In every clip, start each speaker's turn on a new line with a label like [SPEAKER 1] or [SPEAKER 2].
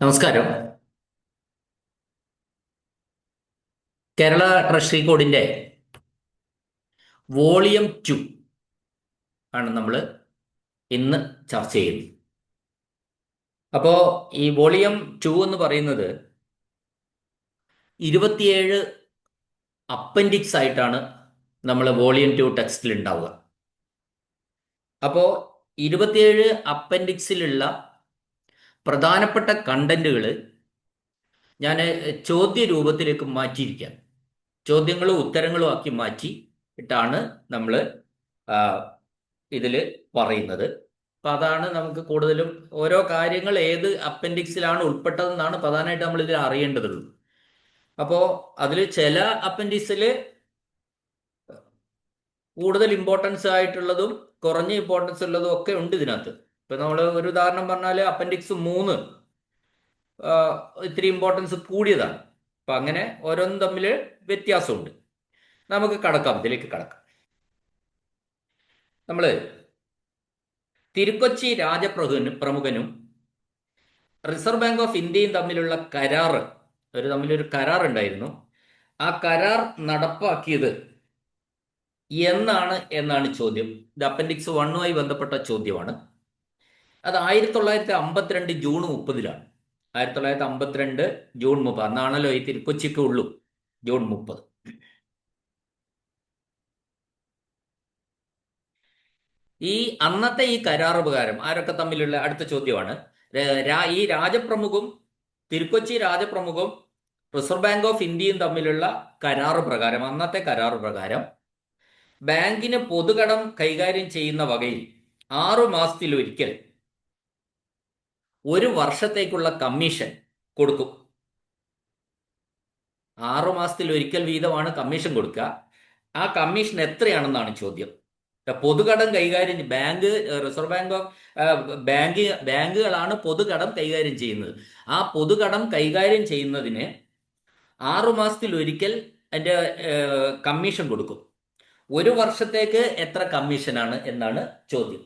[SPEAKER 1] നമസ്കാരം. കേരള ട്രഷറി കോഡിന്റെ volume two ആണ് നമ്മൾ ഇന്ന് ചർച്ച ചെയ്യുന്നത്. അപ്പോൾ ഈ വോളിയം ടു എന്ന് പറയുന്നത് ഇരുപത്തിയേഴ് അപ്പൻഡിക്സ് ആയിട്ടാണ് നമ്മൾ വോളിയം ടു ടെക്സ്റ്റിൽ ഉണ്ടാവുക. അപ്പോൾ ഇരുപത്തിയേഴ് അപ്പൻഡിക്സിലുള്ള പ്രധാനപ്പെട്ട കണ്ടന്റുകൾ ഞാൻ ചോദ്യ രൂപത്തിലേക്ക് മാറ്റിയിരിക്കാം. ചോദ്യങ്ങളും ഉത്തരങ്ങളും ആക്കി മാറ്റി ഇട്ടാണ് നമ്മൾ ഇതിൽ പറയുന്നത്. അപ്പം അതാണ് നമുക്ക് കൂടുതലും ഓരോ കാര്യങ്ങൾ ഏത് അപ്പൻഡിക്സിലാണ് ഉൾപ്പെട്ടതെന്നാണ് പ്രധാനമായിട്ട് നമ്മൾ ഇതിൽ അറിയേണ്ടതുള്ളൂ. അപ്പോൾ അതിൽ ചില അപ്പൻഡിക്സിൽ കൂടുതൽ ഇമ്പോർട്ടൻസ് ആയിട്ടുള്ളതും കുറഞ്ഞ ഇമ്പോർട്ടൻസ് ഉള്ളതും ഒക്കെ ഉണ്ട് ഇതിനകത്ത്. ഇപ്പൊ നമ്മൾ ഒരു ഉദാഹരണം പറഞ്ഞാൽ അപ്പൻഡിക്സ് മൂന്ന് ഇത്തിരി ഇമ്പോർട്ടൻസ് കൂടിയതാണ്. അപ്പൊ അങ്ങനെ ഓരോന്നും തമ്മിൽ വ്യത്യാസമുണ്ട്. നമുക്ക് കടക്കാം ഇതിലേക്ക് കടക്കാം. നമ്മൾ തിരുക്കൊച്ചി രാജപ്രഭുനും പ്രമുഖനും റിസർവ് ബാങ്ക് ഓഫ് ഇന്ത്യയും തമ്മിലുള്ള കരാറ് ഒരു തമ്മിലൊരു കരാർ ഉണ്ടായിരുന്നു. ആ കരാർ നടപ്പാക്കിയത് എന്നാണ് എന്നാണ് ചോദ്യം. ഇത് അപ്പൻഡിക്സ് വണ്ണുമായി ബന്ധപ്പെട്ട ചോദ്യമാണ്. അത് ആയിരത്തി തൊള്ളായിരത്തി അമ്പത്തിരണ്ട് ജൂൺ മുപ്പതിലാണ്. ആയിരത്തി തൊള്ളായിരത്തി അമ്പത്തിരണ്ട് ജൂൺ മുപ്പത്. അന്നാണല്ലോ ഈ തിരുക്കൊച്ചിക്ക് ഉള്ളൂ. ജൂൺ മുപ്പത്. ഈ അന്നത്തെ ഈ കരാർ പ്രകാരം ആരൊക്കെ തമ്മിലുള്ള അടുത്ത ചോദ്യമാണ്. ഈ രാജപ്രമുഖും തിരുക്കൊച്ചി രാജപ്രമുഖും റിസർവ് ബാങ്ക് ഓഫ് ഇന്ത്യയും തമ്മിലുള്ള കരാർ പ്രകാരം അന്നത്തെ കരാർ പ്രകാരം ബാങ്കിന് പൊതുകടം കൈകാര്യം ചെയ്യുന്ന വകയിൽ ആറു മാസത്തിലൊരിക്കൽ ഒരു വർഷത്തേക്കുള്ള കമ്മീഷൻ കൊടുക്കും. ആറു മാസത്തിൽ ഒരിക്കൽ വീതമാണ് കമ്മീഷൻ കൊടുക്കുക. ആ കമ്മീഷൻ എത്രയാണെന്നാണ് ചോദ്യം. പൊതുകടം കൈകാര്യം bank reserve bank of bank ബാങ്കുകളാണ് പൊതുകടം കൈകാര്യം ചെയ്യുന്നത്. ആ പൊതുകടം കൈകാര്യം ചെയ്യുന്നതിന് ആറു മാസത്തിൽ ഒരിക്കൽ അതിന്റെ കമ്മീഷൻ കൊടുക്കും. ഒരു വർഷത്തേക്ക് എത്ര കമ്മീഷനാണ് എന്നാണ് ചോദ്യം.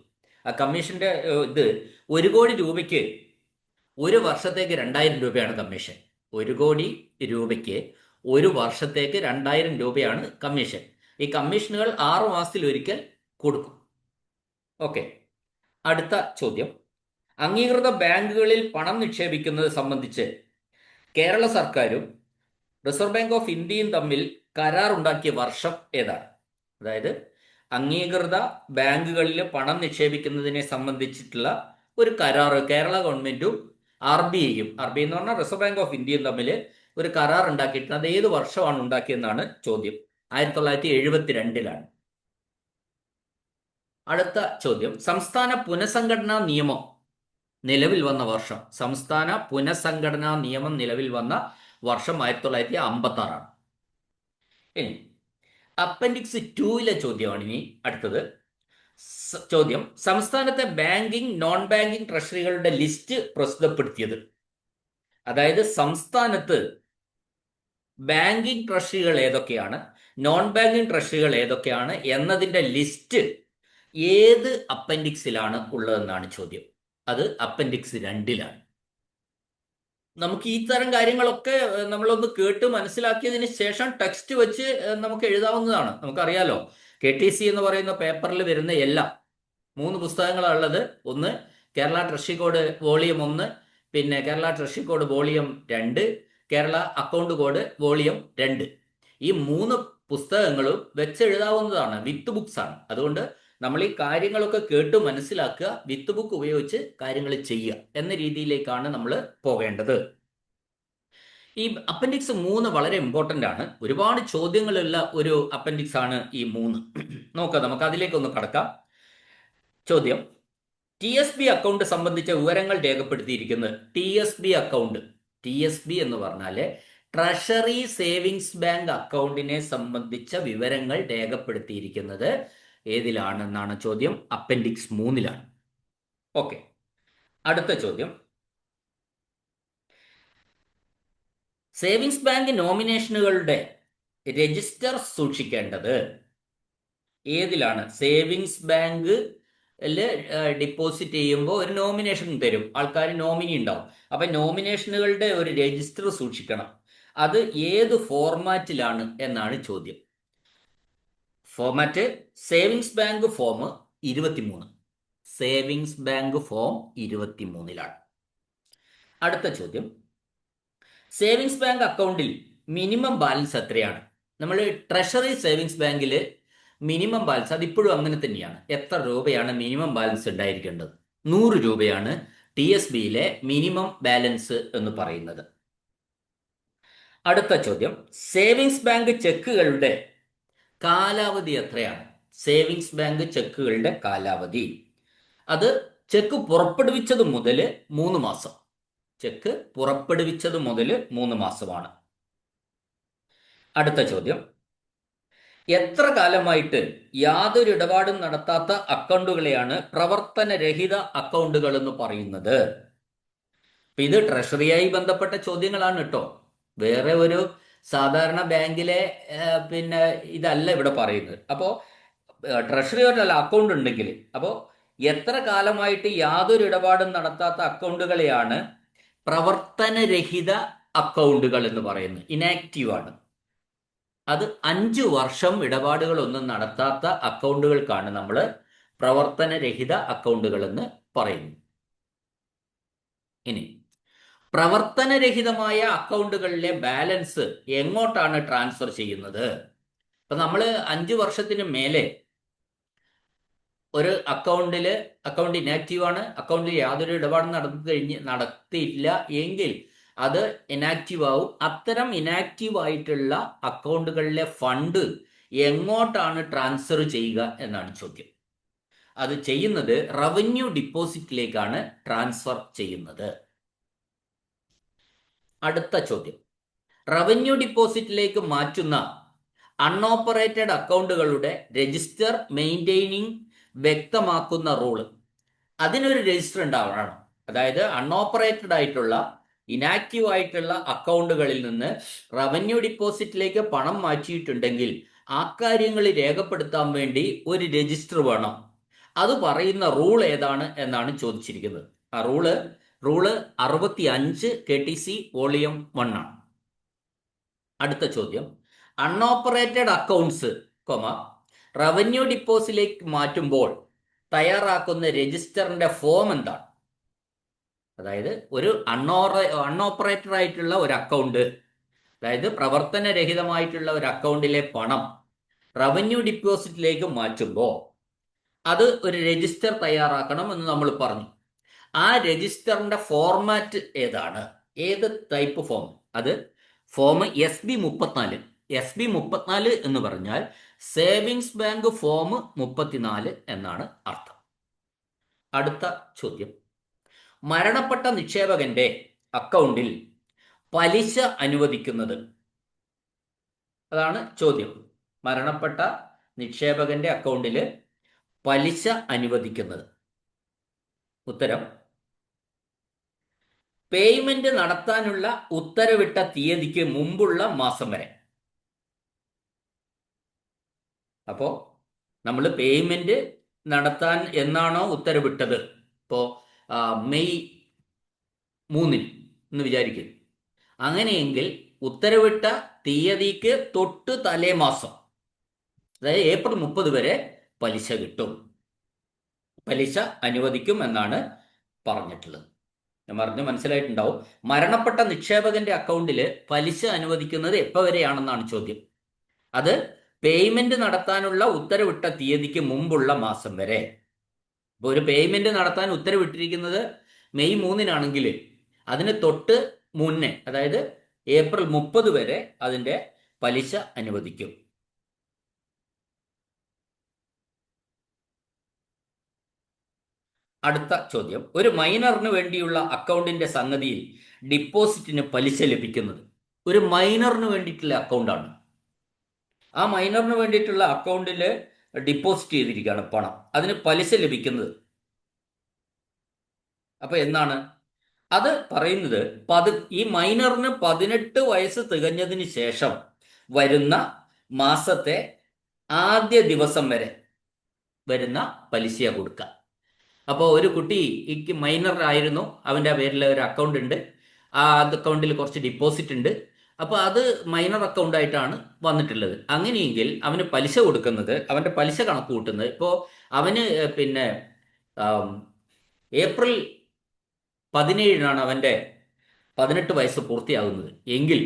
[SPEAKER 1] ആ കമ്മീഷന്റെ ഇത് ഒരു കോടി രൂപയ്ക്ക് ഒരു വർഷത്തേക്ക് രണ്ടായിരം രൂപയാണ് കമ്മീഷൻ ഒരു കോടി രൂപയ്ക്ക് ഒരു വർഷത്തേക്ക് രണ്ടായിരം രൂപയാണ് കമ്മീഷൻ ഈ കമ്മീഷനുകൾ ആറു മാസത്തിൽ ഒരിക്കൽ കൊടുക്കും. ഓക്കെ അടുത്ത ചോദ്യം. അംഗീകൃത ബാങ്കുകളിൽ പണം നിക്ഷേപിക്കുന്നത് സംബന്ധിച്ച് കേരള സർക്കാരും റിസർവ് ബാങ്ക് ഓഫ് ഇന്ത്യയും തമ്മിൽ കരാർ ഉണ്ടാക്കിയ വർഷം ഏതാണ്? അതായത് അംഗീകൃത ബാങ്കുകളിൽ പണം നിക്ഷേപിക്കുന്നതിനെ സംബന്ധിച്ചിട്ടുള്ള ഒരു കരാർ കേരള ഗവൺമെന്റും ആർ ബി ഐയും ആർ ബി ഐ എന്ന് പറഞ്ഞാൽ റിസർവ് ബാങ്ക് ഓഫ് ഇന്ത്യയും തമ്മിൽ ഒരു കരാർ ഉണ്ടാക്കിയിട്ടുണ്ട്. അത് ഏത് വർഷമാണ് ഉണ്ടാക്കിയെന്നാണ് ചോദ്യം. ആയിരത്തി തൊള്ളായിരത്തി എഴുപത്തിരണ്ടിലാണ് അടുത്ത ചോദ്യം. സംസ്ഥാന പുനഃസംഘടനാ നിയമം നിലവിൽ വന്ന വർഷം. സംസ്ഥാന പുനഃസംഘടനാ നിയമം നിലവിൽ വന്ന വർഷം ആയിരത്തി തൊള്ളായിരത്തി അമ്പത്തി ആറാണ് ഇനി അപ്പൻഡിക്സ് ടൂയിലെ ചോദ്യമാണ് ഇനി അടുത്തത്. ചോദ്യം. സംസ്ഥാനത്തെ ബാങ്കിംഗ് നോൺ ബാങ്കിംഗ് ട്രഷറികളുടെ ലിസ്റ്റ് പ്രസിദ്ധപ്പെടുത്തിയത്. അതായത് സംസ്ഥാനത്ത് ബാങ്കിംഗ് ട്രഷറികൾ ഏതൊക്കെയാണ് നോൺ ബാങ്കിംഗ് ട്രഷറികൾ ഏതൊക്കെയാണ് എന്നതിന്റെ ലിസ്റ്റ് ഏത് അപ്പൻഡിക്സിലാണ് ഉള്ളതെന്നാണ് ചോദ്യം. അത് അപ്പൻഡിക്സ് രണ്ടിലാണ്. നമുക്ക് ഈ തരം കാര്യങ്ങളൊക്കെ നമ്മളൊന്ന് കേട്ട് മനസ്സിലാക്കിയതിന് ശേഷം ടെക്സ്റ്റ് വെച്ച് നമുക്ക് എഴുതാവുന്നതാണ്. നമുക്കറിയാലോ. കെ ടി സി എന്ന് പറയുന്ന പേപ്പറിൽ വരുന്ന എല്ലാം മൂന്ന് പുസ്തകങ്ങളാണ് ഉള്ളത്. ഒന്ന് കേരള ട്രഷറി കോഡ് വോളിയം ഒന്ന് പിന്നെ കേരള ട്രഷറി കോഡ് വോളിയം രണ്ട് കേരള അക്കൗണ്ട് കോഡ് വോളിയം രണ്ട്. ഈ മൂന്ന് പുസ്തകങ്ങളും വെച്ചെഴുതാവുന്നതാണ് വിത്ത് ബുക്സ് ആണ്. അതുകൊണ്ട് നമ്മൾ ഈ കാര്യങ്ങളൊക്കെ കേട്ട് മനസ്സിലാക്കുക വിത്ത് ബുക്ക് ഉപയോഗിച്ച് കാര്യങ്ങൾ ചെയ്യുക എന്ന രീതിയിലേക്കാണ് നമ്മൾ പോകേണ്ടത്. ഈ അപ്പൻഡിക്സ് മൂന്ന് വളരെ ഇമ്പോർട്ടന്റ് ആണ്. ഒരുപാട് ചോദ്യങ്ങളുള്ള ഒരു അപ്പൻഡിക്സ് ആണ് ഈ മൂന്ന്. നോക്കാം നമുക്ക് അതിലേക്ക് ഒന്ന് കടക്കാം. ചോദ്യം. ടി എസ് ബി അക്കൗണ്ട് സംബന്ധിച്ച വിവരങ്ങൾ രേഖപ്പെടുത്തിയിരിക്കുന്നത് T S B account T S B എന്ന് പറഞ്ഞാൽ ട്രഷറി സേവിങ്സ് ബാങ്ക് അക്കൗണ്ടിനെ സംബന്ധിച്ച വിവരങ്ങൾ രേഖപ്പെടുത്തിയിരിക്കുന്നത് ഏതിലാണെന്നാണ് ചോദ്യം? അപ്പൻഡിക്സ് മൂന്നിലാണ്. ഓക്കെ അടുത്ത ചോദ്യം. സേവിങ്സ് ബാങ്ക് നോമിനേഷനുകളുടെ രജിസ്റ്റർ സൂക്ഷിക്കേണ്ടത്. ഏതിലാണ്? സേവിങ്സ് ബാങ്ക് ഡിപ്പോസിറ്റ് ചെയ്യുമ്പോൾ ഒരു നോമിനേഷൻ തരും. ആൾക്കാർ നോമിനി ഉണ്ടാവും. അപ്പൊ നോമിനേഷനുകളുടെ ഒരു രജിസ്റ്റർ സൂക്ഷിക്കണം. അത് ഏത് ഫോർമാറ്റിലാണ് എന്നാണ് ചോദ്യം. ഫോർമാറ്റ് സേവിങ്സ് ബാങ്ക് ഫോം ഇരുപത്തിമൂന്ന്. സേവിങ്സ് ബാങ്ക് ഫോം ഇരുപത്തിമൂന്നിലാണ്. അടുത്ത ചോദ്യം. സേവിങ്സ് ബാങ്ക് അക്കൗണ്ടിൽ മിനിമം ബാലൻസ് എത്രയാണ്? നമ്മൾ ട്രഷറി സേവിങ്സ് ബാങ്കിൽ മിനിമം ബാലൻസ് അതിപ്പോഴും അങ്ങനെ തന്നെയാണ്. എത്ര രൂപയാണ് മിനിമം ബാലൻസ് ഉണ്ടായിരിക്കേണ്ടത്? നൂറ് രൂപയാണ് ടി എസ് ബിയിലെ മിനിമം ബാലൻസ് എന്ന് പറയുന്നത്. അടുത്ത ചോദ്യം. സേവിങ്സ് ബാങ്ക് ചെക്കുകളുടെ കാലാവധി എത്രയാണ്? സേവിങ്സ് ബാങ്ക് ചെക്കുകളുടെ കാലാവധി. അത് ചെക്ക് പുറപ്പെടുവിച്ചത് മുതൽ മൂന്ന് മാസം. ചെക്ക് പുറപ്പെടുവിച്ചത് മുതൽ മൂന്ന് മാസമാണ്. അടുത്ത ചോദ്യം. എത്ര കാലമായിട്ട് യാതൊരു ഇടപാടും നടത്താത്ത അക്കൗണ്ടുകളെയാണ് പ്രവർത്തനരഹിത അക്കൗണ്ടുകൾ എന്ന് പറയുന്നത്? ഇത് ട്രഷറിയായി ബന്ധപ്പെട്ട ചോദ്യങ്ങളാണ് കേട്ടോ. വേറെ ഒരു സാധാരണ ബാങ്കിലെ പിന്നെ ഇതല്ല ഇവിടെ പറയുന്നത്. അപ്പോൾ ട്രഷറിയോട്ടല്ല അക്കൗണ്ട് ഉണ്ടെങ്കിൽ. അപ്പോൾ എത്ര കാലമായിട്ട് യാതൊരു ഇടപാടും നടത്താത്ത അക്കൗണ്ടുകളെയാണ് പ്രവർത്തനരഹിത അക്കൗണ്ടുകൾ എന്ന് പറയുന്നത് ഇനാക്റ്റീവ് ആണ്. അത് അഞ്ച് വർഷം ഇടപാടുകളൊന്നും നടത്താത്ത അക്കൗണ്ടുകൾക്കാണ് നമ്മൾ പ്രവർത്തനരഹിത അക്കൗണ്ടുകൾ എന്ന് പറയുന്നത്. ഇനി പ്രവർത്തനരഹിതമായ അക്കൗണ്ടുകളിലെ ബാലൻസ് എങ്ങോട്ടാണ് ട്രാൻസ്ഫർ ചെയ്യുന്നത്? ഇപ്പൊ നമ്മൾ അഞ്ചു വർഷത്തിന് മേലെ ഒരു അക്കൗണ്ടിൽ അക്കൗണ്ട് ഇനാക്റ്റീവ് ആണ്. അക്കൗണ്ടിൽ യാതൊരു ഇടപാടും നടത്തി കഴിഞ്ഞ് നടത്തിയില്ല എങ്കിൽ അത് ഇനാക്റ്റീവ് ആവും. അത്തരം ഇനാക്റ്റീവ് ആയിട്ടുള്ള അക്കൗണ്ടുകളിലെ ഫണ്ട് എങ്ങോട്ടാണ് ട്രാൻസ്ഫർ ചെയ്യുക എന്നാണ് ചോദ്യം. അത് ചെയ്യുന്നത് റവന്യൂ ഡിപ്പോസിറ്റിലേക്കാണ് ട്രാൻസ്ഫർ ചെയ്യുന്നത്. അടുത്ത ചോദ്യം. റവന്യൂ ഡിപ്പോസിറ്റിലേക്ക് മാറ്റുന്ന അൺഓപ്പറേറ്റഡ് അക്കൗണ്ടുകളുടെ രജിസ്റ്റർ മെയിന്റെയിനിങ് വ്യക്തമാക്കുന്ന റൂൾ. അതിനൊരു രജിസ്റ്റർ ഉണ്ടാവണം. അതായത് അൺഓപ്പറേറ്റഡ് ആയിട്ടുള്ള ഇനാക്റ്റീവ് ആയിട്ടുള്ള അക്കൗണ്ടുകളിൽ നിന്ന് റവന്യൂ ഡിപ്പോസിറ്റിലേക്ക് പണം മാറ്റിയിട്ടുണ്ടെങ്കിൽ ആ കാര്യങ്ങൾ രേഖപ്പെടുത്താൻ വേണ്ടി ഒരു രജിസ്റ്റർ വേണം. അത് പറയുന്ന റൂൾ ഏതാണ് എന്നാണ് ചോദിച്ചിരിക്കുന്നത്. ആ റൂൾ റൂൾ അറുപത്തി അഞ്ച് K T C volume one ആണ്. അടുത്ത ചോദ്യം. അൺഓപ്പറേറ്റഡ് അക്കൗണ്ട്സ് കൊമ റവന്യൂ ഡിപ്പോസിലേക്ക് മാറ്റുമ്പോൾ തയ്യാറാക്കുന്ന രജിസ്റ്ററിന്റെ ഫോം എന്താണ്? അതായത് ഒരു അൺഓറ അൺഓപ്പറേറ്റഡ് ആയിട്ടുള്ള ഒരു അക്കൗണ്ട് അതായത് പ്രവർത്തനരഹിതമായിട്ടുള്ള ഒരു അക്കൗണ്ടിലെ പണം റവന്യൂ ഡിപ്പോസിറ്റിലേക്ക് മാറ്റുമ്പോൾ അത് ഒരു രജിസ്റ്റർ തയ്യാറാക്കണം എന്ന് നമ്മൾ പറഞ്ഞു. ആ രജിസ്റ്ററിന്റെ ഫോർമാറ്റ് ഏതാണ്? ഏത് ടൈപ്പ് ഫോം അത് ഫോം എസ് ബി മുപ്പത്തിനാല്. എസ് ബി മുപ്പത്തിനാല് എന്ന് പറഞ്ഞാൽ സേവിങ്സ് ബാങ്ക് ഫോം മുപ്പത്തിനാല് എന്നാണ് അർത്ഥം. അടുത്ത ചോദ്യം. മരണപ്പെട്ട നിക്ഷേപകന്റെ അക്കൗണ്ടിൽ പലിശ അനുവദിക്കുന്നത്. അതാണ് ചോദ്യം. മരണപ്പെട്ട നിക്ഷേപകന്റെ അക്കൗണ്ടിൽ പലിശ അനുവദിക്കുന്നത്. ഉത്തരം. പേയ്മെന്റ് നടത്താനുള്ള ഉത്തരവിട്ട തീയതിക്ക് മുമ്പുള്ള മാസം വരെ. അപ്പോ നമ്മൾ പേയ്മെന്റ് നടത്താൻ എന്നാണോ ഉത്തരവിട്ടത്? ഇപ്പോ മെയ് മൂന്നിന് എന്ന് വിചാരിക്കും. അങ്ങനെയെങ്കിൽ ഉത്തരവിട്ട തീയതിക്ക് തൊട്ട് തലേ മാസം അതായത് ഏപ്രിൽ മുപ്പത് വരെ പലിശ കിട്ടും. പലിശ അനുവദിക്കും എന്നാണ് പറഞ്ഞിട്ടുള്ളത്. ഞാൻ പറഞ്ഞ് മനസ്സിലായിട്ടുണ്ടാവും. മരണപ്പെട്ട നിക്ഷേപകന്റെ അക്കൗണ്ടിൽ പലിശ അനുവദിക്കുന്നത് എപ്പോൾ വരെയാണെന്നാണ് ചോദ്യം. അത് പേയ്മെന്റ് നടത്താനുള്ള ഉത്തരവിട്ട തീയതിക്ക് മുമ്പുള്ള മാസം വരെ. ഇപ്പോൾ ഒരു പേയ്മെന്റ് നടത്താൻ ഉത്തരവിട്ടിരിക്കുന്നത് മെയ് മൂന്നിനാണെങ്കിൽ അതിന് തൊട്ട് മുന്നേ അതായത് ഏപ്രിൽ മുപ്പത് വരെ അതിന്റെ പലിശ അനുവദിക്കും. അടുത്ത ചോദ്യം. ഒരു മൈനറിന് വേണ്ടിയുള്ള അക്കൗണ്ടിന്റെ സംഗതിയിൽ ഡിപ്പോസിറ്റിന് പലിശ ലഭിക്കുന്നത്. ഒരു മൈനറിന് വേണ്ടിയിട്ടുള്ള അക്കൗണ്ടാണ് ആ മൈനറിന് വേണ്ടിയിട്ടുള്ള അക്കൗണ്ടിൽ ഡിപ്പോസിറ്റ് ചെയ്തിരിക്കുകയാണ് പണം. അതിന് പലിശ ലഭിക്കുന്നത്. അപ്പൊ എന്താണ്? അത് പറയുന്നത് പതി ഈ മൈനറിന് പതിനെട്ട് വയസ്സ് തികഞ്ഞതിന് ശേഷം വരുന്ന മാസത്തെ ആദ്യ ദിവസം വരെ വരുന്ന പലിശ കൊടുക്കുക. അപ്പോൾ ഒരു കുട്ടി മൈനറായിരുന്നു അവന്റെ പേരിൽ ഒരു അക്കൗണ്ട് ഉണ്ട്. ആ അക്കൗണ്ടിൽ കുറച്ച് ഡിപ്പോസിറ്റ് ഉണ്ട്. അപ്പോൾ അത് മൈനർ അക്കൗണ്ട് ആയിട്ടാണ് വന്നിട്ടുള്ളത്. അങ്ങനെയെങ്കിൽ അവന് പലിശ കൊടുക്കുന്നത് അവന്റെ പലിശ കണക്ക് കൂട്ടുന്നത് ഇപ്പോൾ അവന് പിന്നെ ഏപ്രിൽ പതിനേഴിനാണ് അവന്റെ പതിനെട്ട് വയസ്സ് പൂർത്തിയാകുന്നത്. എങ്കിൽ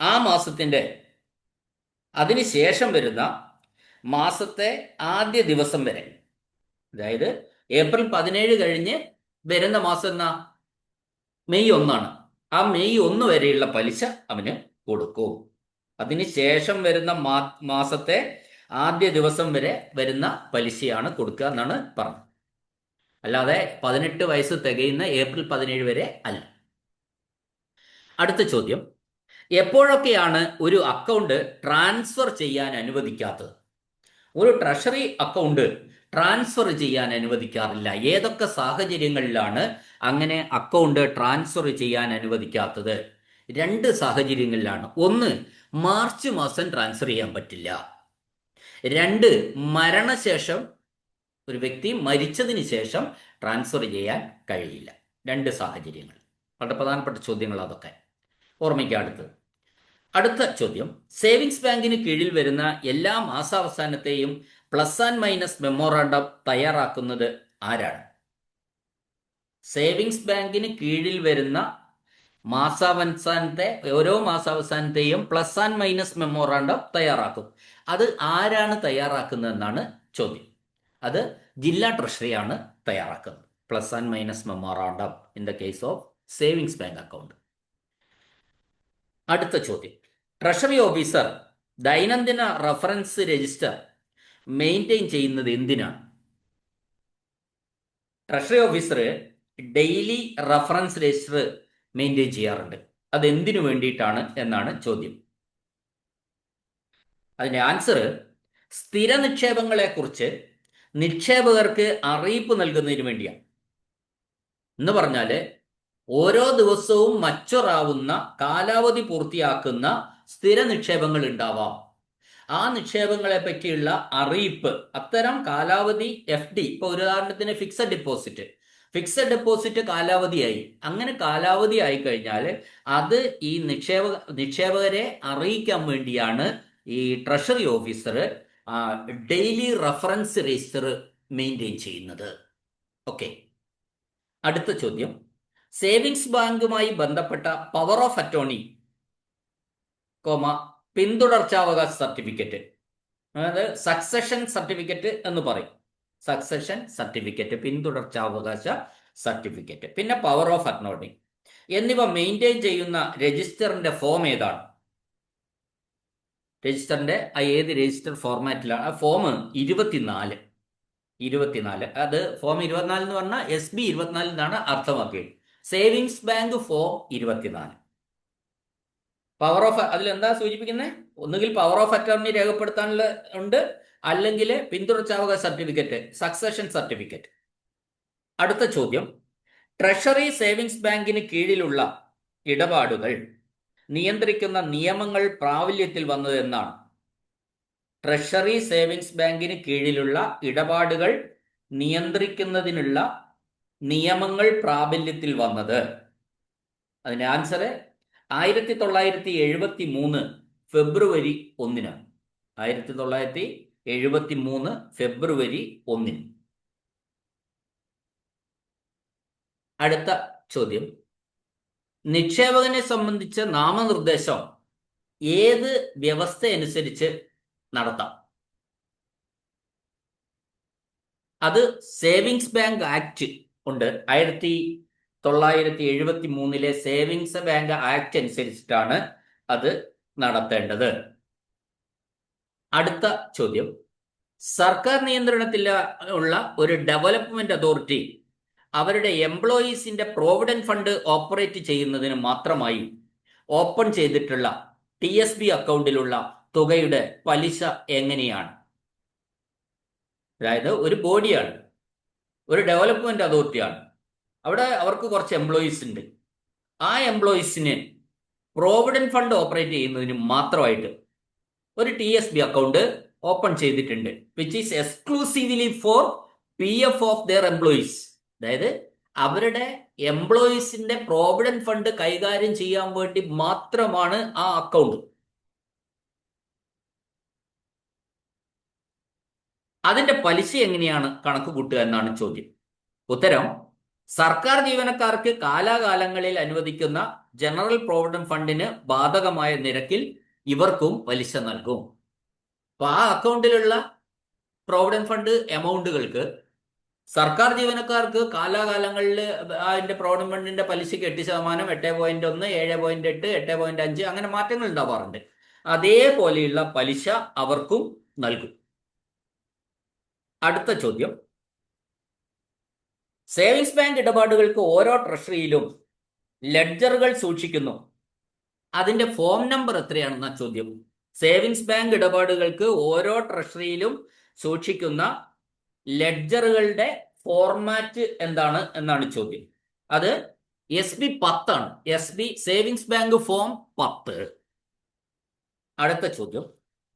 [SPEAKER 1] ആ മാസത്തിന്റെ അതിനുശേഷം വരുന്ന മാസത്തെ ആദ്യ ദിവസം വരെ അതായത് ഏപ്രിൽ പതിനേഴ് കഴിഞ്ഞ് വരുന്ന മാസം എന്നാ? മെയ് ഒന്നാണ്. ആ മെയ് ഒന്ന് വരെയുള്ള പലിശ അവന് കൊടുക്കും. അതിനുശേഷം വരുന്ന മാസത്തെ ആദ്യ ദിവസം വരെ വരുന്ന പലിശയാണ് കൊടുക്കുക എന്നാണ് പറഞ്ഞത്. അല്ലാതെ പതിനെട്ട് വയസ്സ് തികയുന്ന ഏപ്രിൽ പതിനേഴ് വരെ അല്ല. അടുത്ത ചോദ്യം. എപ്പോഴൊക്കെയാണ് ഒരു അക്കൗണ്ട് ട്രാൻസ്ഫർ ചെയ്യാൻ അനുവദിക്കാത്തത്? ഒരു ട്രഷറി അക്കൗണ്ട് ട്രാൻസ്ഫർ ചെയ്യാൻ അനുവദിക്കാറില്ല. ഏതൊക്കെ സാഹചര്യങ്ങളിലാണ് അങ്ങനെ അക്കൗണ്ട് ട്രാൻസ്ഫർ ചെയ്യാൻ അനുവദിക്കാത്തത്? രണ്ട് സാഹചര്യങ്ങളിലാണ്. ഒന്ന് മാർച്ച് മാസം ട്രാൻസ്ഫർ ചെയ്യാൻ പറ്റില്ല. രണ്ട് മരണശേഷം ഒരു വ്യക്തി മരിച്ചതിന് ശേഷം ട്രാൻസ്ഫർ ചെയ്യാൻ കഴിയില്ല. രണ്ട് സാഹചര്യങ്ങൾ. വളരെ പ്രധാനപ്പെട്ട ചോദ്യങ്ങൾ അതൊക്കെ. ഓർമ്മിക്കുക അടുത്തത്. അടുത്ത ചോദ്യം. സേവിങ്സ് ബാങ്കിന് കീഴിൽ വരുന്ന എല്ലാ മാസാവസാനത്തെയും പ്ലസ് ആൻഡ് മൈനസ് മെമ്മോറാണ്ടം തയ്യാറാക്കുന്നത് ആരാണ്? സേവിങ്സ് ബാങ്കിന് കീഴിൽ വരുന്ന മാസാവസാനത്തെ ഓരോ മാസാവസാനത്തെയും പ്ലസ് ആൻഡ് മൈനസ് മെമ്മോറാണ്ടം തയ്യാറാക്കും. അത് ആരാണ് തയ്യാറാക്കുന്നതെന്നാണ് ചോദ്യം. അത് ജില്ലാ ട്രഷറിയാണ് തയ്യാറാക്കുന്നത്. Plus and minus memorandum in the case of savings bank account. അടുത്ത ചോദ്യം. ട്രഷറി ഓഫീസർ ദൈനംദിന റഫറൻസ് രജിസ്റ്റർ മെയിന്റെയിൻ ചെയ്യുന്നത് എന്തിനാണ് treasury officer daily reference register maintain ചെയ്യാറുണ്ട്. അത് എന്തിനു വേണ്ടിയിട്ടാണ് എന്നാണ് ചോദ്യം. അതിന്റെ ആൻസർ സ്ഥിര നിക്ഷേപങ്ങളെക്കുറിച്ച് നിക്ഷേപകർക്ക് അറിയിപ്പ് നൽകുന്നതിന് വേണ്ടിയാണ് എന്ന് പറഞ്ഞാൽ ഓരോ ദിവസവും മച്ചുറാവുന്ന കാലാവധി പൂർത്തിയാക്കുന്ന സ്ഥിര നിക്ഷേപങ്ങൾ ഉണ്ടാവാം. ആ നിക്ഷേപങ്ങളെ പറ്റിയുള്ള അറിയിപ്പ് അത്തരം കാലാവധി എഫ് ഡി ഇപ്പൊ ഉദാഹരണത്തിന് ഫിക്സഡ് ഡെപ്പോസിറ്റ് ഫിക്സഡ് ഡെപ്പോസിറ്റ് കാലാവധിയായി. അങ്ങനെ കാലാവധി ആയി കഴിഞ്ഞാൽ അത് ഈ നിക്ഷേപ നിക്ഷേപകരെ അറിയിക്കാൻ വേണ്ടിയാണ് ഈ treasury officer daily reference register maintain ചെയ്യുന്നത്. ഓക്കെ അടുത്ത ചോദ്യം. സേവിങ്സ് ബാങ്കുമായി ബന്ധപ്പെട്ട പവർ ഓഫ് അറ്റോണി കോമ പിന്തുടർച്ചാവകാശ സർട്ടിഫിക്കറ്റ്. അതായത് സക്സഷൻ സർട്ടിഫിക്കറ്റ് എന്ന് പറയും. സക്സഷൻ സർട്ടിഫിക്കറ്റ് പിന്തുടർച്ചാവകാശ സർട്ടിഫിക്കറ്റ് പിന്നെ പവർ ഓഫ് അറ്റോർണി എന്നിവ മെയിന്റെയിൻ ചെയ്യുന്ന രജിസ്റ്ററിന്റെ ഫോം ഏതാണ്? രജിസ്റ്ററിന്റെ ആ ഏത് രജിസ്റ്റർ ഫോർമാറ്റിലാണ് ആ ഫോം ഇരുപത്തിനാല്. ഇരുപത്തിനാല്. അത് ഫോം ഇരുപത്തിനാല് എന്ന് പറഞ്ഞാൽ എസ് ബി ഇരുപത്തിനാലിൽ നിന്നാണ് അർത്ഥമാക്കിയത്. സേവിങ്സ് ബാങ്ക് ഫോം ഇരുപത്തിനാല്. പവർ ഓഫ് അതിൽ എന്താ സൂചിപ്പിക്കുന്നത് ഒന്നുകിൽ പവർ ഓഫ് അറ്റോർണി രേഖപ്പെടുത്താനുള്ള ഉണ്ട് അല്ലെങ്കിൽ പിന്തുടർച്ചാവകാശ സർട്ടിഫിക്കറ്റ് സക്സഷൻ സർട്ടിഫിക്കറ്റ് അടുത്ത ചോദ്യം. ട്രഷറി സേവിങ്സ് ബാങ്കിന് കീഴിലുള്ള ഇടപാടുകൾ നിയന്ത്രിക്കുന്ന നിയമങ്ങൾ പ്രാബല്യത്തിൽ വന്നത് എന്നാണ്. ട്രഷറി സേവിങ്സ് ബാങ്കിന് കീഴിലുള്ള ഇടപാടുകൾ നിയന്ത്രിക്കുന്നതിനുള്ള നിയമങ്ങൾ പ്രാബല്യത്തിൽ വന്നത്. അതിന്റെ ആൻസർ ആയിരത്തി തൊള്ളായിരത്തി എഴുപത്തി മൂന്ന് ഫെബ്രുവരി ഒന്നിനാണ് ആയിരത്തി തൊള്ളായിരത്തി എഴുപത്തി മൂന്ന് ഫെബ്രുവരി ഒന്നിന്. അടുത്ത ചോദ്യം. നിക്ഷേപകനെ സംബന്ധിച്ച നാമനിർദ്ദേശം ഏത് വ്യവസ്ഥ അനുസരിച്ച് നടത്താം? അത് സേവിങ്സ് ബാങ്ക് ആക്ട് ഉണ്ട്. ആയിരത്തി തൊള്ളായിരത്തി എഴുപത്തി മൂന്നിലെ സേവിങ്സ് ബാങ്ക് ആക്ട് അനുസരിച്ചിട്ടാണ് അത് നടത്തേണ്ടത്. അടുത്ത ചോദ്യം. സർക്കാർ നിയന്ത്രണത്തിൽ ഉള്ള ഒരു ഡെവലപ്മെന്റ് അതോറിറ്റി അവരുടെ എംപ്ലോയീസിന്റെ പ്രോവിഡന്റ് ഫണ്ട് ഓപ്പറേറ്റ് ചെയ്യുന്നതിന് മാത്രമായി ഓപ്പൺ ചെയ്തിട്ടുള്ള ടി എസ് ബി അക്കൗണ്ടിലുള്ള തുകയുടെ പലിശ എങ്ങനെയാണ്? അതായത് ഒരു ബോഡിയാണ്. ഒരു ഡെവലപ്മെന്റ് അതോറിറ്റിയാണ്. അവിടെ അവർക്ക് കുറച്ച് എംപ്ലോയീസ് ഉണ്ട്. ആ എംപ്ലോയീസിന് പ്രോവിഡന്റ് ഫണ്ട് ഓപ്പറേറ്റ് ചെയ്യുന്നതിന് മാത്രമായിട്ട് ഒരു T S B account open ചെയ്തിട്ടുണ്ട് which is exclusively for P F of their employees അതായത് അവരുടെ എംപ്ലോയീസിന്റെ പ്രോവിഡന്റ് ഫണ്ട് കൈകാര്യം ചെയ്യാൻ വേണ്ടി മാത്രമാണ് ആ അക്കൗണ്ട് അതിന്റെ പലിശ എങ്ങനെയാണ് കണക്ക് കൂട്ടുക എന്നാണ് ചോദ്യം. ഉത്തരം സർക്കാർ ജീവനക്കാർക്ക് കാലാകാലങ്ങളിൽ അനുവദിക്കുന്ന ജനറൽ പ്രോവിഡന്റ് ഫണ്ടിന് ബാധകമായ നിരക്കിൽ ഇവർക്കും പലിശ നൽകും. അപ്പൊ ആ അക്കൗണ്ടിലുള്ള പ്രോവിഡന്റ് ഫണ്ട് എമൗണ്ടുകൾക്ക് സർക്കാർ ജീവനക്കാർക്ക് കാലാകാലങ്ങളിൽ അതിന്റെ പ്രോവിഡന്റ് ഫണ്ടിന്റെ പലിശയ്ക്ക് എട്ട് ശതമാനം എട്ട് പോയിന്റ് ഒന്ന് ഏഴ് പോയിന്റ് എട്ട് എട്ട് പോയിന്റ് അഞ്ച് അങ്ങനെ മാറ്റങ്ങൾ ഉണ്ടാവാറുണ്ട്. അതേപോലെയുള്ള പലിശ അവർക്കും നൽകും. അടുത്ത ചോദ്യം. സേവിങ്സ് ബാങ്ക് ഇടപാടുകൾക്ക് ഓരോ ട്രഷറിയിലും ലെഡ്ജറുകൾ സൂക്ഷിക്കുന്നു. അതിന്റെ ഫോം നമ്പർ എത്രയാണെന്ന ചോദ്യം. സേവിങ്സ് ബാങ്ക് ഇടപാടുകൾക്ക് ഓരോ ട്രഷറിയിലും സൂക്ഷിക്കുന്ന ലെഡ്ജറുകളുടെ ഫോർമാറ്റ് എന്താണ് എന്നാണ് ചോദ്യം. അത് എസ് ബി പത്താണ് S B savings bank form പത്ത്. അടുത്ത ചോദ്യം.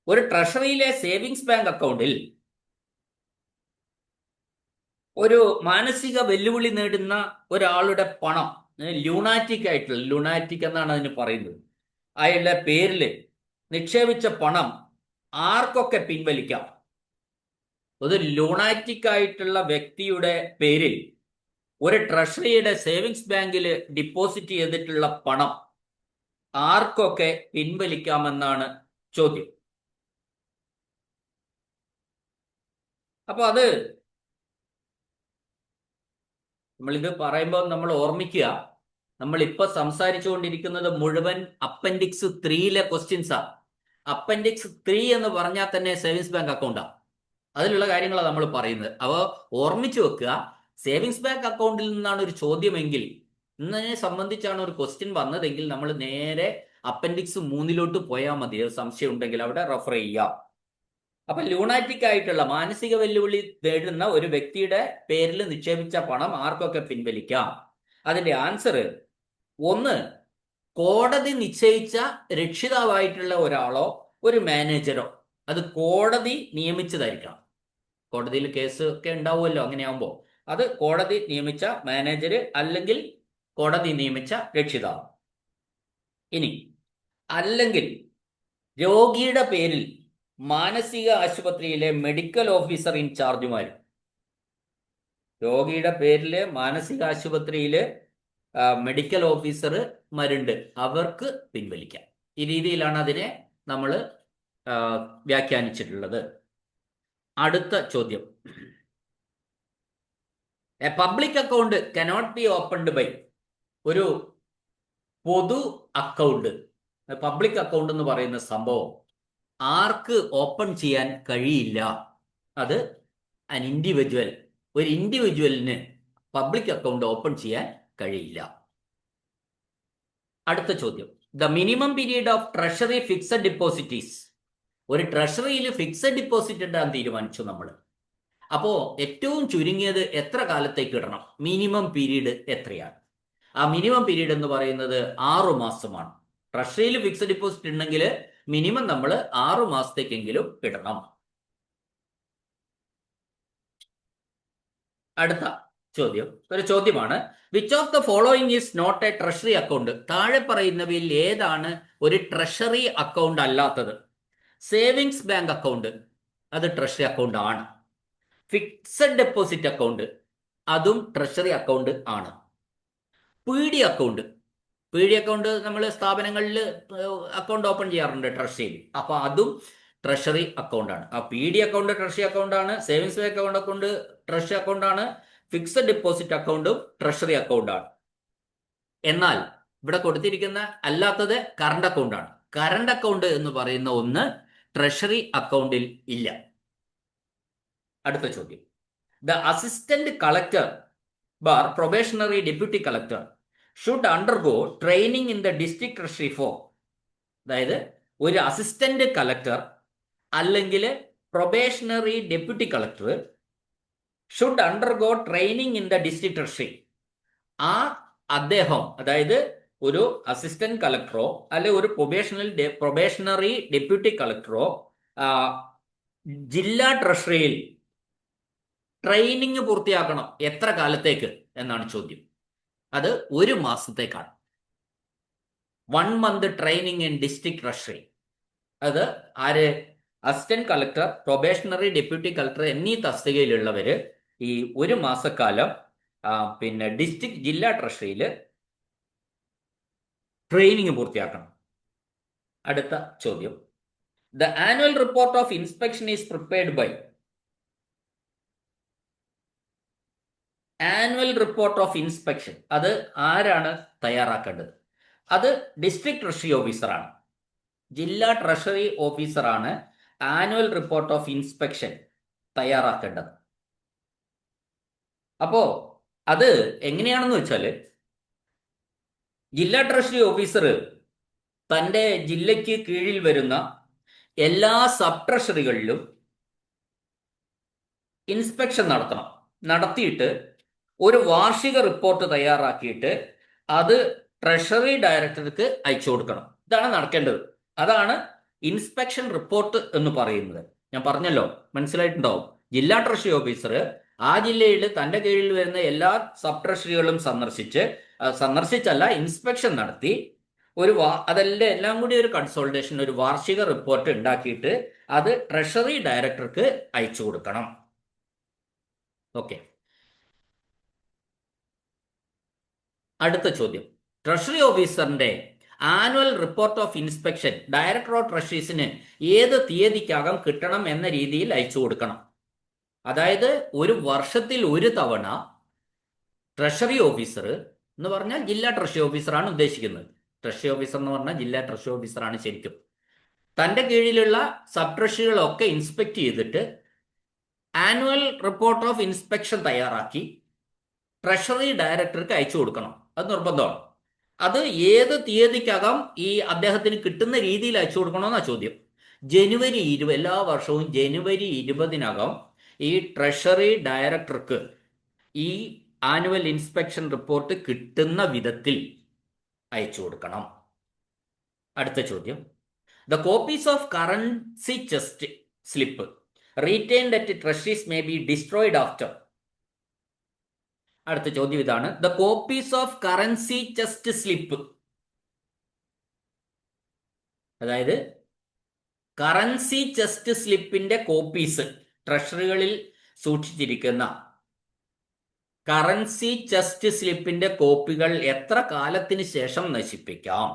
[SPEAKER 1] ഒരു ട്രഷറിയിലെ സേവിങ്സ് ബാങ്ക് അക്കൗണ്ടിൽ ഒരു മാനസിക വെല്ലുവിളി നേടുന്ന ഒരാളുടെ പണം ലുണാറ്റിക് ആയിട്ടുള്ള ലുണാറ്റിക് എന്നാണ് അതിന് പറയുന്നത്. അയാളുടെ പേരിൽ നിക്ഷേപിച്ച പണം ആർക്കൊക്കെ പിൻവലിക്കാം? ഒരു ലുണാറ്റിക് ആയിട്ടുള്ള വ്യക്തിയുടെ പേരിൽ ഒരു ട്രഷറിയുടെ സേവിങ്സ് ബാങ്കിൽ ഡിപ്പോസിറ്റ് ചെയ്തിട്ടുള്ള പണം ആർക്കൊക്കെ പിൻവലിക്കാമെന്നാണ് ചോദ്യം. അപ്പൊ അത് നമ്മളിത് പറയുമ്പോൾ നമ്മൾ ഓർമ്മിക്കുക. നമ്മൾ ഇപ്പൊ സംസാരിച്ചുകൊണ്ടിരിക്കുന്നത് മുഴുവൻ അപ്പൻഡിക്സ് ത്രീയിലെ ക്വസ്റ്റ്യൻസാണ് അപ്പൻഡിക്സ് ത്രീ എന്ന് പറഞ്ഞാൽ തന്നെ സേവിങ്സ് ബാങ്ക് അക്കൗണ്ടാണ് അതിലുള്ള കാര്യങ്ങളാണ് നമ്മൾ പറയുന്നത്. അപ്പോൾ ഓർമ്മിച്ചു വെക്കുക സേവിങ്സ് ബാങ്ക് അക്കൗണ്ടിൽ നിന്നാണ് ഒരു ചോദ്യമെങ്കിൽ ഇന്നതിനെ സംബന്ധിച്ചാണ് ഒരു ക്വസ്റ്റ്യൻ വന്നതെങ്കിൽ നമ്മൾ നേരെ അപ്പൻഡിക്സ് മൂന്നിലോട്ട് പോയാൽ മതി. സംശയം ഉണ്ടെങ്കിൽ അവിടെ റെഫർ ചെയ്യാം അപ്പൊ ലൂണാറ്റിക് ആയിട്ടുള്ള മാനസിക വെല്ലുവിളി നേടുന്ന ഒരു വ്യക്തിയുടെ പേരിൽ നിക്ഷേപിച്ച പണം ആർക്കൊക്കെ പിൻവലിക്കാം? അതിന്റെ ആൻസർ ഒന്ന് കോടതി നിശ്ചയിച്ച രക്ഷിതാവായിട്ടുള്ള ഒരാളോ ഒരു മാനേജറോ അത് കോടതി നിയമിച്ചതായിരിക്കണം. കോടതിയിൽ കേസ് ഒക്കെ ഉണ്ടാവുമല്ലോ അങ്ങനെയാകുമ്പോൾ അത് കോടതി നിയമിച്ച മാനേജർ അല്ലെങ്കിൽ കോടതി നിയമിച്ച രക്ഷിതാവ്. ഇനി അല്ലെങ്കിൽ രോഗിയുടെ പേരിൽ മാനസിക ആശുപത്രിയിലെ മെഡിക്കൽ ഓഫീസർ ഇൻചാർജുമാർ രോഗിയുടെ പേരിൽ മാനസിക ആശുപത്രിയിലെ മെഡിക്കൽ ഓഫീസർ ഓഫീസർമാരുണ്ട് അവർക്ക് പിൻവലിക്കാം. ഈ രീതിയിലാണ് അതിനെ നമ്മൾ വ്യാഖ്യാനിച്ചിട്ടുള്ളത്. അടുത്ത ചോദ്യം. A public account cannot be opened by ഒരു പൊതു അക്കൗണ്ട് പബ്ലിക് അക്കൗണ്ട് എന്ന് പറയുന്ന സംഭവം ആർക്ക് ഓപ്പൺ ചെയ്യാൻ കഴിയില്ല? അത് അൻ ഇൻഡിവിജ്വൽ ഒരു ഇൻഡിവിജ്വലിന് പബ്ലിക് അക്കൗണ്ട് ഓപ്പൺ ചെയ്യാൻ കഴിയില്ല. അടുത്ത ചോദ്യം. The minimum period of treasury fixed deposits ഒരു ട്രഷറിയിൽ ഫിക്സഡ് ഡിപ്പോസിറ്റ് ഇടാൻ തീരുമാനിച്ചു നമ്മൾ അപ്പോ ഏറ്റവും ചുരുങ്ങിയത് എത്ര കാലത്തേക്ക് ഇടണം? മിനിമം പീരീഡ് എത്രയാണ്? ആ മിനിമം പീരീഡ് എന്ന് പറയുന്നത് ആറു മാസമാണ്. ട്രഷറിയിൽ ഫിക്സഡ് ഡിപ്പോസിറ്റ് ഉണ്ടെങ്കിൽ മിനിമം നമ്മൾ ആറു മാസത്തേക്കെങ്കിലും ഇടണം. അടുത്ത ചോദ്യം. ഒരു ചോദ്യമാണ്. Which of the following is not a treasury account താഴെ പറയുന്നവയിൽ ഏതാണ് ഒരു ട്രഷറി അക്കൗണ്ട് അല്ലാത്തത്? സേവിങ്സ് ബാങ്ക് അക്കൗണ്ട് അത് ട്രഷറി അക്കൗണ്ട് ആണ്. ഫിക്സഡ് ഡെപ്പോസിറ്റ് അക്കൗണ്ട് അതും ട്രഷറി അക്കൗണ്ട് ആണ്. P D account P D account നമ്മൾ സ്ഥാപനങ്ങളിൽ അക്കൗണ്ട് ഓപ്പൺ ചെയ്യാറുണ്ട് ട്രഷറിയിൽ അപ്പോൾ അതും ട്രഷറി അക്കൗണ്ടാണ് ആ P D account treasury അക്കൗണ്ടാണ് savings account account treasury account ആണ്. ഫിക്സഡ് ഡെപ്പോസിറ്റ് അക്കൗണ്ടും ട്രഷറി അക്കൗണ്ടാണ് എന്നാൽ ഇവിടെ കൊടുത്തിരിക്കുന്ന അല്ലാത്തത് കറണ്ട് അക്കൗണ്ടാണ് കറണ്ട് അക്കൗണ്ട് എന്ന് പറയുന്ന ഒന്ന് ട്രഷറി അക്കൗണ്ടിൽ ഇല്ല. അടുത്ത ചോദ്യം. The assistant collector bar probationary deputy collector should undergo training in the district treasury for അതായത് ഒരു അസിസ്റ്റന്റ് കളക്ടർ അല്ലെങ്കിൽ probationary deputy collector should undergo training in the district treasury ആ അദ്ദേഹം അതായത് ഒരു അസിസ്റ്റന്റ് കളക്ടറോ അല്ലെ ഒരു പ്രൊബേഷണൽ പ്രൊബേഷണറി ഡെപ്യൂട്ടി കളക്ടറോ ജില്ലാ ട്രഷറിയിൽ ട്രെയിനിങ് പൂർത്തിയാക്കണം എത്ര കാലത്തേക്ക് എന്നാണ് ചോദ്യം. അത് ഒരു മാസത്തേക്കാണ്. One month training in district treasury അത് ആര്? Assistant collector probationary deputy collector എന്നീ തസ്തികയിലുള്ളവർ ഈ ഒരു മാസക്കാലം പിന്നെ ഡിസ്ട്രിക്ട് ജില്ലാ ട്രഷറിയിൽ ട്രെയിനിങ് പൂർത്തിയാക്കണം. അടുത്ത ചോദ്യം. The annual report of inspection is prepared by annual report of inspection അത് ആരാണ് തയ്യാറാക്കേണ്ടത്? അത് ഡിസ്ട്രിക്ട് ട്രഷറി ഓഫീസറാണ് ജില്ലാ ട്രഷറി ഓഫീസറാണ് ആനുവൽ റിപ്പോർട്ട് ഓഫ് ഇൻസ്പെക്ഷൻ തയ്യാറാക്കേണ്ടത്. അപ്പോ അത് എങ്ങനെയാണെന്ന് വെച്ചാൽ ജില്ലാ ട്രഷറി ഓഫീസർ തന്റെ ജില്ലയ്ക്ക് കീഴിൽ വരുന്ന എല്ലാ സബ് ട്രഷറികളിലും ഇൻസ്പെക്ഷൻ നടത്തണം. നടത്തിയിട്ട് ഒരു വാർഷിക റിപ്പോർട്ട് തയ്യാറാക്കിയിട്ട് അത് ട്രഷറി ഡയറക്ടർക്ക് അയച്ചു കൊടുക്കണം. ഇതാണ് നടക്കേണ്ടത്. അതാണ് ഇൻസ്പെക്ഷൻ റിപ്പോർട്ട് എന്ന് പറയുന്നത്. ഞാൻ പറഞ്ഞല്ലോ മനസ്സിലായിട്ടുണ്ടാവും. ജില്ലാ ട്രഷറി ഓഫീസർ ആ ജില്ലയിൽ തന്റെ കീഴിൽ വരുന്ന എല്ലാ സബ് ട്രഷറികളും സന്ദർശിച്ച് സന്ദർശിച്ചല്ല ഇൻസ്പെക്ഷൻ നടത്തി ഒരു വാ അതെല്ലാം എല്ലാം കൂടി ഒരു കൺസോൾട്ടേഷൻ ഒരു വാർഷിക റിപ്പോർട്ട് ഉണ്ടാക്കിയിട്ട് അത് ട്രഷറി ഡയറക്ടർക്ക് അയച്ചു കൊടുക്കണം. ഓക്കെ അടുത്ത ചോദ്യം. Treasury ഓഫീസറിന്റെ annual report of inspection director of ട്രഷറീസിന് ഏത് തീയതിക്കകം കിട്ടണം എന്ന രീതിയിൽ അയച്ചു കൊടുക്കണം. അതായത് ഒരു വർഷത്തിൽ ഒരു തവണ ട്രഷറി ഓഫീസർ എന്ന് പറഞ്ഞാൽ ജില്ലാ ട്രഷറി ഓഫീസറാണ് ഉദ്ദേശിക്കുന്നത്. ട്രഷറി ഓഫീസർ എന്ന് പറഞ്ഞാൽ ജില്ലാ ട്രഷറി ഓഫീസറാണ് ശരിക്കും. തന്റെ കീഴിലുള്ള സബ് ട്രഷറികളൊക്കെ ഇൻസ്പെക്ട് ചെയ്തിട്ട് ആനുവൽ റിപ്പോർട്ട് ഓഫ് ഇൻസ്പെക്ഷൻ തയ്യാറാക്കി ട്രഷറി ഡയറക്ടർക്ക് അയച്ചു കൊടുക്കണം. അത് നിർബന്ധമാണ്. അത് ഏത് തീയതിക്കകം ഈ അദ്ദേഹത്തിന് കിട്ടുന്ന രീതിയിൽ അയച്ചു കൊടുക്കണമെന്നാ ചോദ്യം. ജനുവരി ഇരുപത് എല്ലാ വർഷവും ജനുവരി ഇരുപതിനകം ഈ ട്രഷറി ഡയറക്ടർക്ക് ഈ ആനുവൽ ഇൻസ്പെക്ഷൻ റിപ്പോർട്ട് കിട്ടുന്ന വിധത്തിൽ അയച്ചു കൊടുക്കണം. അടുത്ത ചോദ്യം. The copies of currency chest slip retained at treasuries may be destroyed after അടുത്ത ചോദ്യം ഇതാണ്. The copies of currency chest slip അതായത് കറൻസി ചെസ്റ്റ് സ്ലിപ്പിന്റെ കോപ്പീസ് ട്രഷറികളിൽ സൂക്ഷിച്ചിരിക്കുന്ന കറൻസി ചെസ്റ്റ് സ്ലിപ്പിന്റെ കോപ്പികൾ എത്ര കാലത്തിന് ശേഷം നശിപ്പിക്കാം?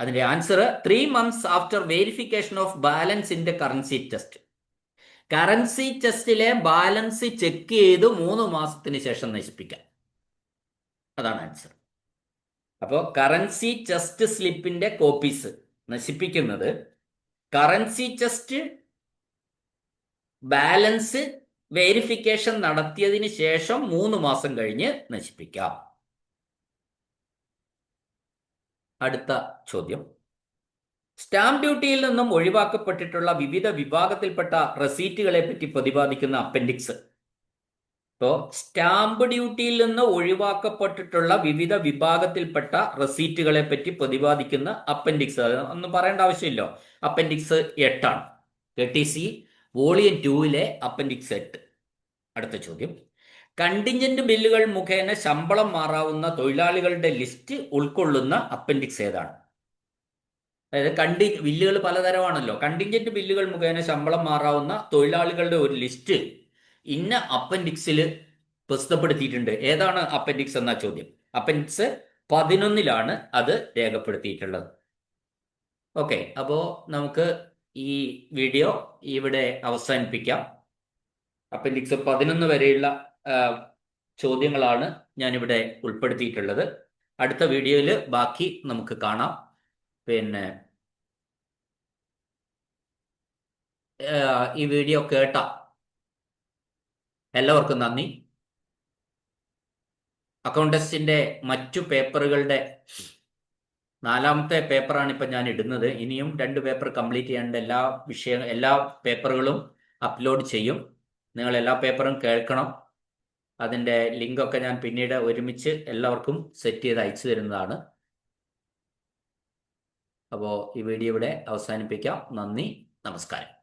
[SPEAKER 1] അതിന്റെ answer three months after verification of balance in the currency test currency ചെസ്റ്റിലെ balance check ചെയ്ത് മൂന്ന് മാസത്തിന് ശേഷം നശിപ്പിക്കാം. അതാണ് ആൻസർ. അപ്പോൾ കറൻസി ചെസ്റ്റ് സ്ലിപ്പിന്റെ കോപ്പീസ് നശിപ്പിക്കുന്നത് കറൻസി ചെസ്റ്റ് ബാലൻസ് വെരിഫിക്കേഷൻ നടത്തിയതിന് ശേഷം മൂന്ന് മാസം കഴിഞ്ഞ് നശിപ്പിക്കാം. അടുത്ത ചോദ്യം. സ്റ്റാമ്പ് ഡ്യൂട്ടിയിൽ നിന്നും ഒഴിവാക്കപ്പെട്ടിട്ടുള്ള വിവിധ വിഭാഗത്തിൽപ്പെട്ട റെസീറ്റുകളെ പറ്റി പ്രതിപാദിക്കുന്ന അപ്പൻഡിക്സ്. ഇപ്പോൾ സ്റ്റാമ്പ് ഡ്യൂട്ടിയിൽ നിന്ന് ഒഴിവാക്കപ്പെട്ടിട്ടുള്ള വിവിധ വിഭാഗത്തിൽപ്പെട്ട റെസീറ്റുകളെ പറ്റി പ്രതിപാദിക്കുന്ന അപ്പൻഡിക്സ്. ഒന്നും പറയേണ്ട ആവശ്യമില്ല. അപ്പൻഡിക്സ് എട്ടാണ്. കെ സി വോളിയം ടൂവിലെ അപ്പൻഡിക്സ് എട്ട്. അടുത്ത ചോദ്യം. കണ്ടിഞ്ചന്റ് ബില്ലുകൾ മുഖേന ശമ്പളം മാറാവുന്ന തൊഴിലാളികളുടെ ലിസ്റ്റ് ഉൾക്കൊള്ളുന്ന അപ്പൻഡിക്സ് ഏതാണ്? അതായത് കണ്ടി ബില്ലുകൾ പലതരമാണല്ലോ. കണ്ടിഞ്ചന്റ് ബില്ലുകൾ മുഖേന ശമ്പളം മാറാവുന്ന തൊഴിലാളികളുടെ ഒരു ലിസ്റ്റ് ഇന്ന അപ്പൻഡിക്സിൽ പ്രസിദ്ധപ്പെടുത്തിയിട്ടുണ്ട്. ഏതാണ് അപ്പൻഡിക്സ് എന്ന ചോദ്യം? അപ്പൻഡിക്സ് പതിനൊന്നിലാണ് അത് രേഖപ്പെടുത്തിയിട്ടുള്ളത്. ഓക്കെ അപ്പോൾ നമുക്ക് ഈ വീഡിയോ ഇവിടെ അവസാനിപ്പിക്കാം. അപ്പൻഡിക്സ് പതിനൊന്ന് വരെയുള്ള ചോദ്യങ്ങളാണ് ഞാനിവിടെ ഉൾപ്പെടുത്തിയിട്ടുള്ളത്. അടുത്ത വീഡിയോയിൽ ബാക്കി നമുക്ക് കാണാം. പിന്നെ ഈ വീഡിയോ കേട്ട എല്ലാവർക്കും നന്ദി. അക്കൗണ്ടസിന്റെ മറ്റു പേപ്പറുകളുടെ നാലാമത്തെ പേപ്പറാണ് ഇപ്പം ഞാൻ ഇടുന്നത്. ഇനിയും രണ്ട് പേപ്പർ കംപ്ലീറ്റ് ചെയ്യേണ്ട എല്ലാ വിഷയ എല്ലാ പേപ്പറുകളും അപ്ലോഡ് ചെയ്യും. നിങ്ങൾ എല്ലാ പേപ്പറും കേൾക്കണം. അതിന്റെ ലിങ്കൊക്കെ ഞാൻ പിന്നീട് ഒരുമിച്ച് എല്ലാവർക്കും സെറ്റ് ചെയ്ത് അയച്ചു തരുന്നതാണ്. അപ്പോൾ ഈ വീഡിയോ ഇവിടെ അവസാനിപ്പിക്കാം. നന്ദി. നമസ്കാരം.